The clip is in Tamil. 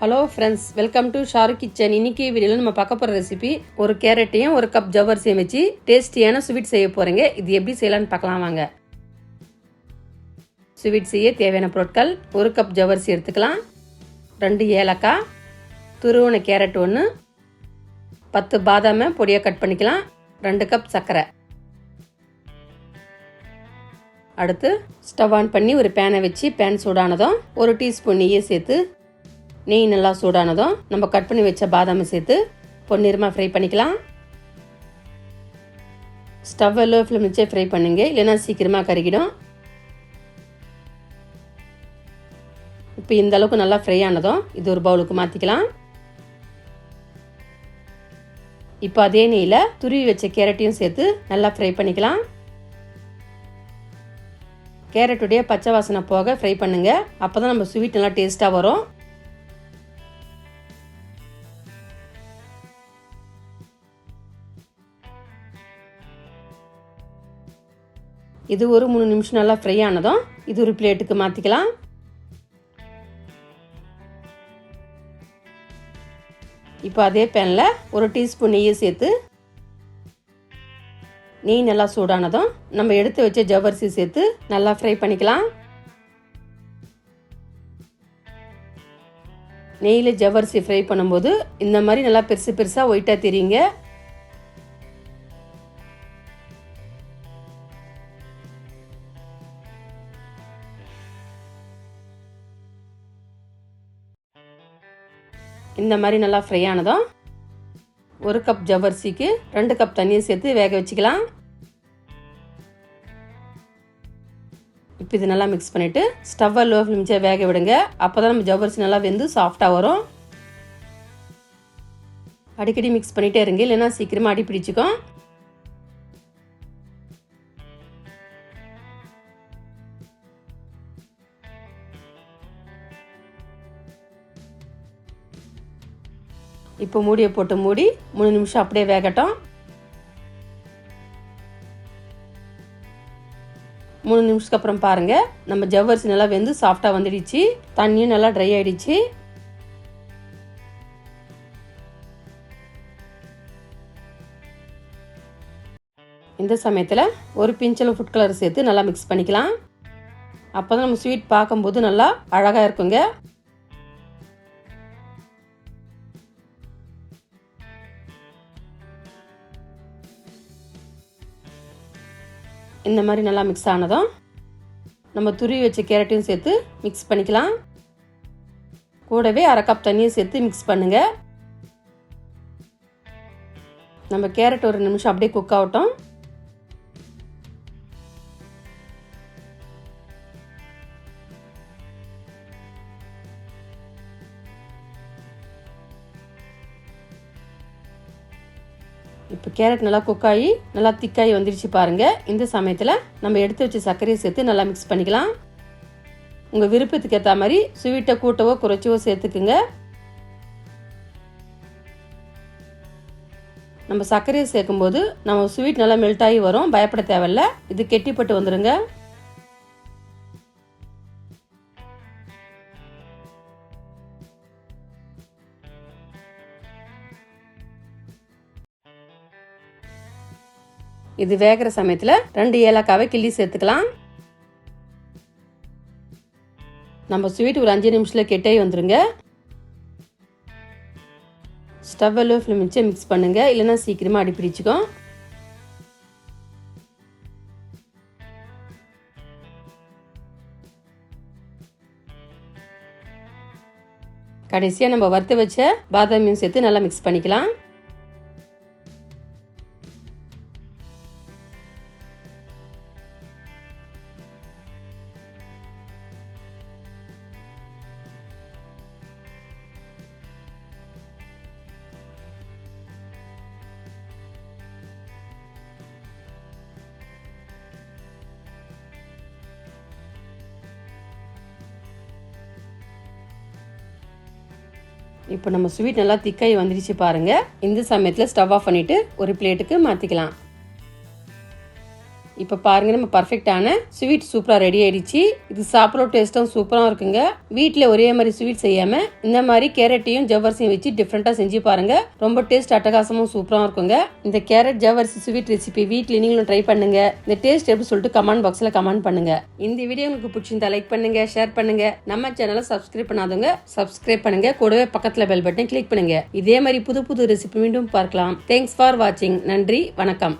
Hello friends welcome to Sharu kitchen இன்னைக்கு வீடியோவில் நம்ம பார்க்க போகிற ரெசிபி ஒரு கேரட்டையும் ஒரு கப் ஜவ்வரிசியும் வச்சு டேஸ்டியான ஸ்வீட் செய்ய போகிறீங்க இது எப்படி செய்யலாம்னு பார்க்கலாம் வாங்க. ஸ்வீட் செய்ய தேவையான பொருட்கள் ஒரு கப் ஜவ்வரிசி எடுத்துக்கலாம். ரெண்டு ஏலக்காய் துருவன கேரட் ஒன்று பத்து பாதாமை பொடியாக கட் பண்ணிக்கலாம். ரெண்டு கப் சர்க்கரை. அடுத்து ஸ்டவ் ஆன் பண்ணி ஒரு பேனை வச்சு பேன் சூடானதும் ஒரு டீஸ்பூன் நெய்யை சேர்த்து நெய் நல்லா சூடானதும் நம்ம கட் பண்ணி வச்ச பாதாமை சேர்த்து பொன்னிறமாக ஃப்ரை பண்ணிக்கலாம். ஸ்டவ் லோ ஃப்ளேம் வச்சே ஃப்ரை பண்ணுங்க. இல்லைன்னா சீக்கிரமாக கருகிடும். இப்போ இந்த அளவுக்கு நல்லா ஃப்ரை ஆனதும் இது ஒரு பவுலுக்கு மாற்றிக்கலாம் இப்போ அதே நெய்யில் துருவி வச்ச கேரட்டையும் சேர்த்து நல்லா ஃப்ரை பண்ணிக்கலாம். கேரட்டுடைய பச்சை வாசனை போக ஃப்ரை பண்ணுங்கள் அப்போ தான் நம்ம ஸ்வீட் நல்லா டேஸ்ட்டாக வரும். இது ஒரு மூணு நிமிஷம் நல்லா ஃப்ரை ஆனதும் இது ஒரு பிளேட்டுக்கு மாற்றிக்கலாம் இப்போ அதே பேனில் ஒரு டீஸ்பூன் நெய்யை சேர்த்து நெய் நல்லா சூடானதும் நம்ம எடுத்து வச்ச ஜவ்வரிசி சேர்த்து நல்லா ஃப்ரை பண்ணிக்கலாம். நெய்யில் ஜவ்வரிசி ஃப்ரை பண்ணும்போது இந்த மாதிரி நல்லா பெருசு பெருசாக ஒயிட்டாக தெரியுங்க. இந்த மாதிரி நல்லா ஃப்ரை ஆனதும் ஒரு கப் ஜவ்வரிசிக்கு ரெண்டு கப் தண்ணியை சேர்த்து வேக வச்சுக்கலாம். இப்போ இது நல்லா மிக்ஸ் பண்ணிவிட்டு ஸ்டவ்வை லோ ஃப்ளேம்ஸாக வேக விடுங்க. அப்போ தான் நம்ம ஜவ்வரிசி நல்லா வெந்து சாஃப்டாக வரும். அடிக்கடி மிக்ஸ் பண்ணிகிட்டே இருங்க இல்லைன்னா சீக்கிரமாக அடி பிடிச்சிக்கும் இப்போ மூடியை போட்டு மூடி மூணு நிமிஷம் அப்படியே வேகட்டும். மூணு நிமிஷத்துக்கு அப்புறம் பாருங்க நம்ம ஜவ்வரிசி நல்லா வெந்து சாஃப்டாக வந்துடுச்சு. தண்ணியும் நல்லா ட்ரை ஆயிடுச்சு. இந்த சமயத்தில் ஒரு பிஞ்சளவு ஃபுட் கலர் சேர்த்து நல்லா மிக்ஸ் பண்ணிக்கலாம். அப்போ தான் நம்ம ஸ்வீட் பார்க்கும்போது நல்லா அழகாக இருக்குங்க. இந்த மாதிரி நல்லா மிக்ஸ் ஆனதும் நம்ம துருவி வச்ச கேரட்டையும் சேர்த்து மிக்ஸ் பண்ணிக்கலாம். கூடவே அரை கப் தண்ணியும் சேர்த்து மிக்ஸ் பண்ணுங்கள் நம்ம கேரட் ஒரு நிமிஷம் அப்படியே குக் ஆகட்டும். இப்போ கேரட் நல்லா குக் ஆகி நல்லா திக்காகி வந்துடுச்சு பாருங்கள் இந்த சமயத்தில் நம்ம எடுத்து வச்ச சர்க்கரையை சேர்த்து நல்லா மிக்ஸ் பண்ணிக்கலாம். உங்கள் விருப்பத்துக்கு ஏற்ற மாதிரி ஸ்வீட்டை கூட்டவோ குறைச்சவோ சேர்த்துக்குங்க. நம்ம சர்க்கரையை சேர்க்கும்போது நம்ம ஸ்வீட் நல்லா மெல்ட் ஆகி வரும். பயப்பட தேவையில்ல. இது கெட்டிப்பட்டு வந்துடுங்க இது வேகிற சமயத்தில் ரெண்டு ஏலக்காவை கிள்ளி சேர்த்துக்கலாம். நம்ம ஸ்வீட் ஒரு அஞ்சு நிமிஷத்தில் கெட்டே வந்துருங்க. ஸ்டவ் லோ ஃப்ளேம் வச்சு மிக்ஸ் பண்ணுங்க. இல்லைன்னா சீக்கிரமாக அடி பிடிச்சிக்கும் கடைசியாக நம்ம வறுத்து வச்ச பாதாமியும் சேர்த்து நல்லா மிக்ஸ் பண்ணிக்கலாம். இப்போ நம்ம ஸ்வீட் நல்லா திக்காகி வந்துடுச்சு பாருங்கள் இந்த சமயத்தில் ஸ்டவ் ஆஃப் பண்ணிவிட்டு ஒரு பிளேட்டுக்கு மாற்றிக்கலாம் இப்போ பாருங்க நம்ம பர்ஃபெக்டான ஸ்வீட் சூப்பராக ரெடி ஆயிடுச்சு. இது சாப்பிட்ற டேஸ்ட்டும் சூப்பராக இருக்குங்க. வீட்டில் ஒரே மாதிரி ஸ்வீட் செய்யாம இந்த மாதிரி கேரட்டையும் ஜவ்வரிசியும் வச்சு டிஃப்ரெண்ட்டாக செஞ்சு பாருங்க. ரொம்ப டேஸ்ட் அட்டகாசமும் சூப்பராக இருக்குங்க. இந்த கேரட் ஜவ்வரிசி ஸ்வீட் ரெசிபி வீட்டில் நீங்களும் ட்ரை பண்ணுங்க. இந்த டேஸ்ட் எப்படி சொல்லிட்டு கமெண்ட் பாக்ஸில் கமெண்ட் பண்ணுங்க. இந்த வீடியோ உங்களுக்கு பிடிச்சிருந்தா லைக் பண்ணுங்க ஷேர் பண்ணுங்க. நம்ம சேனலை சப்ஸ்கிரைப் பண்ணாதவங்க சப்ஸ்கிரைப் பண்ணுங்க. கூடவே பக்கத்தில் பெல் பட்டன் கிளிக் பண்ணுங்க. இதே மாதிரி புது புது ரெசிபி மீண்டும் பார்க்கலாம். தேங்க்ஸ் ஃபார் வாட்சிங் நன்றி வணக்கம்.